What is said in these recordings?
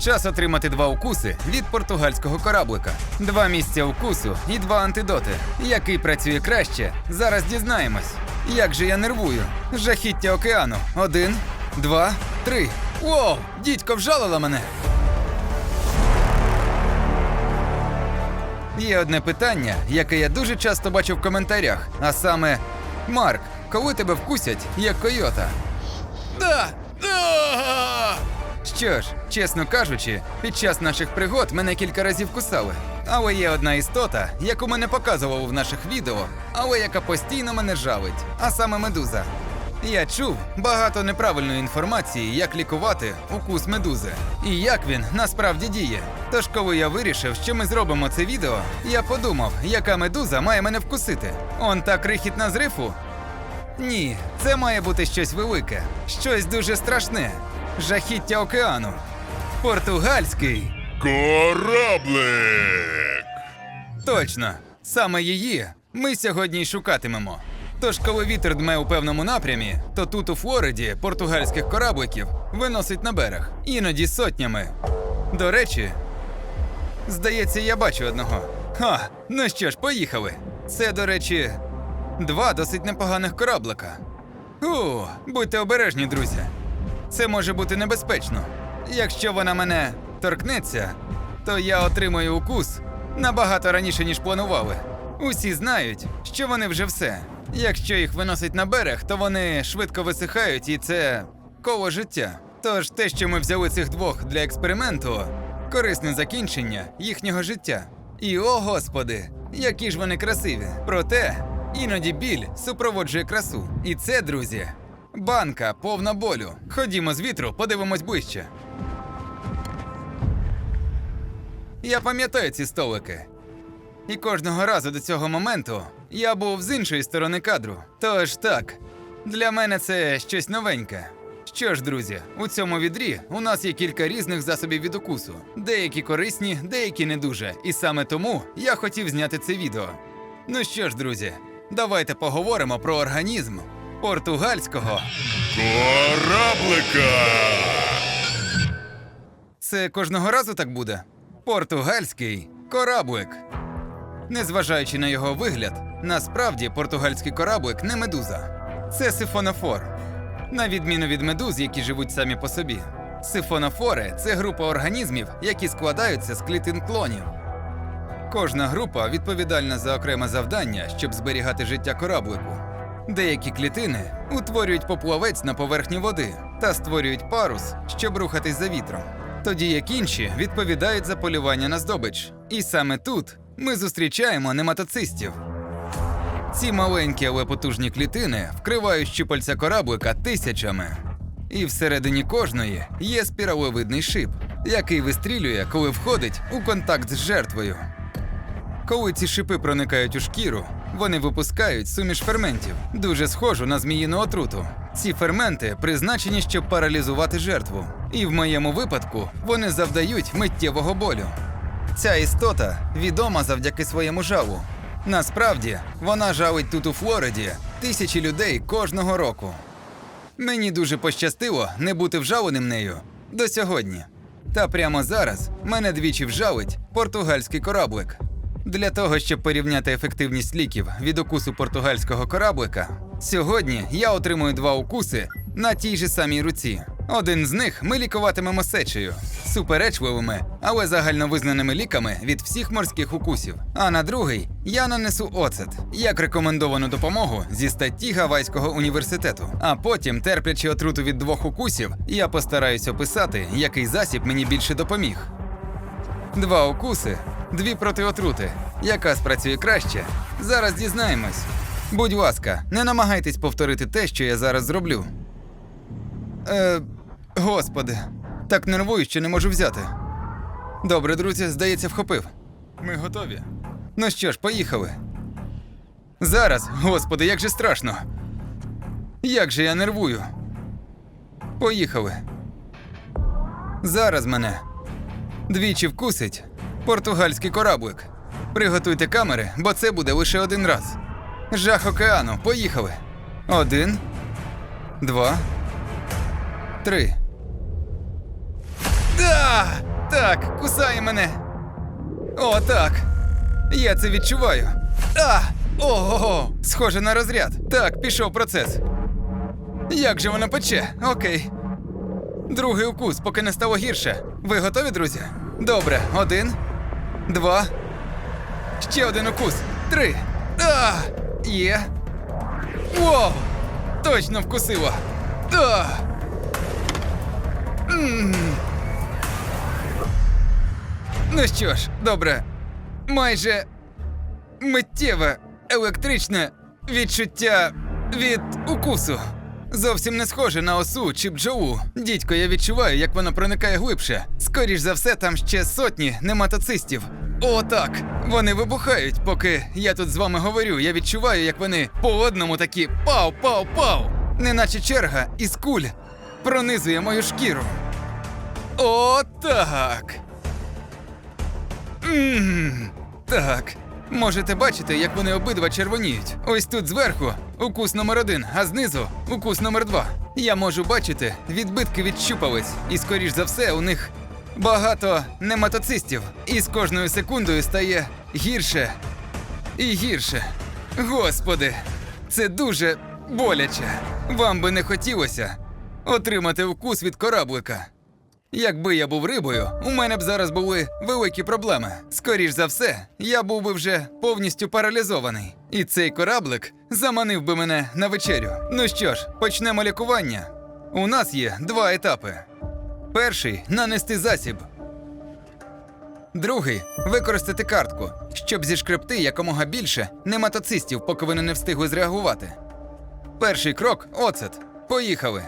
Час отримати два укуси від португальського кораблика. Два місця укусу і два антидоти. Який працює краще, зараз дізнаємось. Як же я нервую? Жахіття океану. Один, два, три. Воу! Дідько вжалила мене. Є одне питання, яке я дуже часто бачу в коментарях, а саме: Марк, коли тебе вкусять, як койота? Да! Що ж, чесно кажучи, під час наших пригод мене кілька разів кусали. Але є одна істота, яку ми не показував в наших відео, але яка постійно мене жалить, а саме медуза. Я чув багато неправильної інформації, як лікувати укус медузи і як він насправді діє. Тож, коли я вирішив, що ми зробимо це відео, я подумав, яка медуза має мене вкусити. Он та крихітна з рифу, ні, це має бути щось велике, щось дуже страшне. Жахіття океану. Португальський. Кораблик! Точно, саме її ми сьогодні й шукатимемо. Тож, коли вітер дме у певному напрямі, то тут у Флориді португальських корабликів виносить на берег, іноді сотнями. До речі, здається, я бачу одного. Ха, ну що ж, поїхали. Це, до речі, два досить непоганих кораблика. У, будьте обережні, друзі. Це може бути небезпечно. Якщо вона мене торкнеться, то я отримаю укус набагато раніше, ніж планували. Усі знають, що вони вже все. Якщо їх виносить на берег, то вони швидко висихають, і це коло життя. Тож те, що ми взяли цих двох для експерименту, корисне закінчення їхнього життя. І о господи, які ж вони красиві! Проте іноді біль супроводжує красу. І це, друзі, банка повна болю. Ходімо з вітру, подивимось ближче. Я пам'ятаю ці столики. І кожного разу до цього моменту я був з іншої сторони кадру. Тож так, для мене це щось новеньке. Що ж, друзі, у цьому відрі у нас є кілька різних засобів від укусу. Деякі корисні, деякі не дуже. І саме тому я хотів зняти це відео. Ну що ж, друзі, давайте поговоримо про організм португальського. Кораблика! Це кожного разу так буде. Португальський кораблик. Незважаючи на його вигляд, насправді португальський кораблик не медуза. Це сифонофор. На відміну від медуз, які живуть самі по собі. Сифонофори це група організмів, які складаються з клітин клонів. Кожна група відповідальна за окреме завдання, щоб зберігати життя кораблику. Деякі клітини утворюють поплавець на поверхні води та створюють парус, щоб рухатись за вітром. Тоді як інші відповідають за полювання на здобич. І саме тут ми зустрічаємо нематоцистів. Ці маленькі, але потужні клітини вкривають щупальця кораблика тисячами. І всередині кожної є спіраловидний шип, який вистрілює, коли входить у контакт з жертвою. Коли ці шипи проникають у шкіру, вони випускають суміш ферментів, дуже схожу на зміїну отруту. Ці ферменти призначені, щоб паралізувати жертву. І в моєму випадку вони завдають миттєвого болю. Ця істота відома завдяки своєму жалу. Насправді, вона жалить тут у Флориді тисячі людей кожного року. Мені дуже пощастило не бути вжаленим нею до сьогодні. Та прямо зараз мене двічі вжалить португальський кораблик. Для того, щоб порівняти ефективність ліків від укусу португальського кораблика, сьогодні я отримую два укуси на тій же самій руці. Один з них ми лікуватимемо сечею, суперечливими, але загальновизнаними ліками від всіх морських укусів. А на другий я нанесу оцет як рекомендовану допомогу зі статті Гавайського університету. А потім, терплячи отруту від двох укусів, я постараюсь описати, який засіб мені більше допоміг. Два укуси, дві протиотрути. Яка спрацює краще? Зараз дізнаємось. Будь ласка, не намагайтесь повторити те, що я зараз зроблю. Е, господи, так нервую, що не можу взяти. Добре, друзі, здається, вхопив. Ми готові. Ну що ж, поїхали. Зараз, господи, як же страшно. Як же я нервую. Поїхали. Зараз мене. Двічі вкусить португальський кораблик. Приготуйте камери, бо це буде лише один раз. Жах океану, поїхали. Один, два, три. Да! Так, кусає мене. О, так. Я це відчуваю. А! Ого! Схоже на розряд. Так, пішов процес. Як же воно пече? Окей. Другий укус, поки не стало гірше. Ви готові, друзі? Добре, один, два. Ще один укус. Три. А! Є. Воу! Точно вкусило. А! Ну що ж, добре. Майже миттєве електричне відчуття від укусу. Зовсім не схоже на осу чи бджолу. Дідько, я відчуваю, як воно проникає глибше. Скоріш за все, там ще сотні нематоцистів. О, так. Вони вибухають, поки я тут з вами говорю. Я відчуваю, як вони по одному такі пау, пау, пау. Неначе черга із куль пронизує мою шкіру. О, так. Ммм, так. Можете бачити, як вони обидва червоніють. Ось тут зверху укус номер один, а знизу укус номер два. Я можу бачити відбитки від щупалець, і скоріш за все у них багато нематоцистів. І з кожною секундою стає гірше і гірше. Господи, це дуже боляче. Вам би не хотілося отримати укус від кораблика. Якби я був рибою, у мене б зараз були великі проблеми. Скоріш за все, я був би вже повністю паралізований. І цей кораблик заманив би мене на вечерю. Ну що ж, почнемо лікування. У нас є два етапи: перший нанести засіб. Другий використати картку, щоб зішкребти якомога більше нематоцистів, поки вони не встигли зреагувати. Перший крок оцет. Поїхали.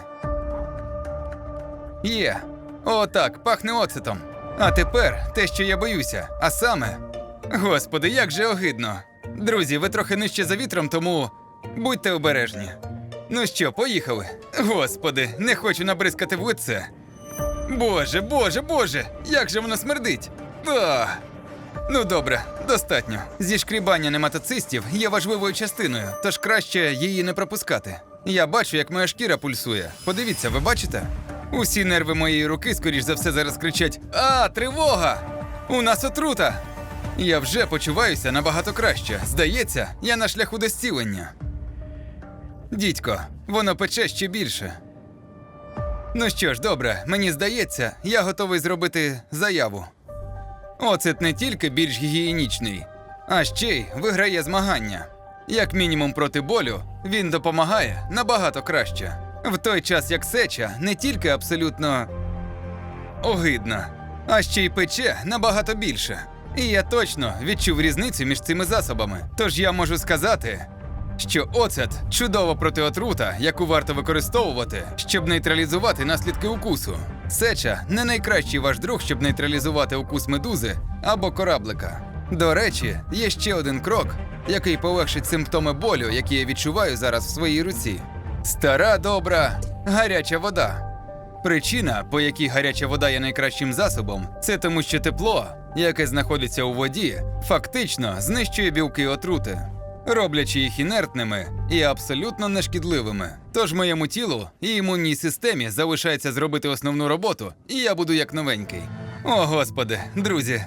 Є. О, так, пахне оцетом. А тепер те, що я боюся, а саме. Господи, як же огидно. Друзі, ви трохи нижче за вітром, тому будьте обережні. Ну що, поїхали? Господи, не хочу набризкати в лице. Боже, боже, боже, як же воно смердить. А! Ну добре, достатньо. Зішкрібання нематоцистів є важливою частиною, тож краще її не пропускати. Я бачу, як моя шкіра пульсує. Подивіться, ви бачите? Усі нерви моєї руки, скоріш за все, зараз кричать: А, тривога! У нас отрута! Я вже почуваюся набагато краще. Здається, я на шляху до зцілення. Дідько, воно пече ще більше. Ну що ж, добре, мені здається, я готовий зробити заяву. Оцет не тільки більш гігієнічний, а ще й виграє змагання. Як мінімум проти болю, він допомагає набагато краще. В той час як сеча не тільки абсолютно огидна, а ще й пече набагато більше. І я точно відчув різницю між цими засобами. Тож я можу сказати, що оцет чудова протиотрута, яку варто використовувати, щоб нейтралізувати наслідки укусу. Сеча не найкращий ваш друг, щоб нейтралізувати укус медузи або кораблика. До речі, є ще один крок, який полегшить симптоми болю, які я відчуваю зараз в своїй руці. Стара добра гаряча вода. Причина, по якій гаряча вода є найкращим засобом, це тому, що тепло, яке знаходиться у воді, фактично знищує білки отрути, роблячи їх інертними і абсолютно нешкідливими. Тож моєму тілу і імунній системі залишається зробити основну роботу, і я буду як новенький. О, господи, друзі,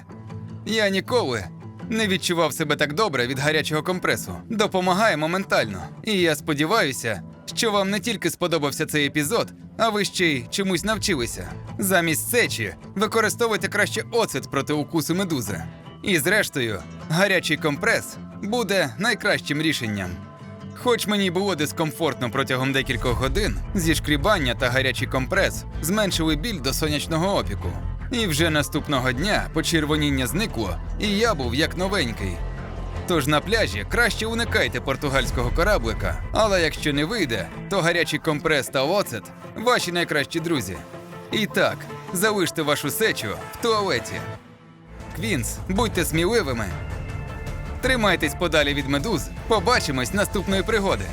я ніколи не відчував себе так добре від гарячого компресу. Допомагає моментально. І я сподіваюся, що вам не тільки сподобався цей епізод, а ви ще й чомусь навчилися. Замість сечі використовуйте краще оцет проти укусу медузи. І зрештою, гарячий компрес буде найкращим рішенням. Хоч мені було дискомфортно протягом декількох годин, зішкрібання та гарячий компрес зменшили біль до сонячного опіку. І вже наступного дня почервоніння зникло, і я був як новенький. Тож на пляжі краще уникайте португальського кораблика, але якщо не вийде, то гарячий компрес та оцет ваші найкращі друзі. І так, залиште вашу сечу в туалеті. Квінс, будьте сміливими. Тримайтесь подалі від медуз. Побачимось наступної пригоди.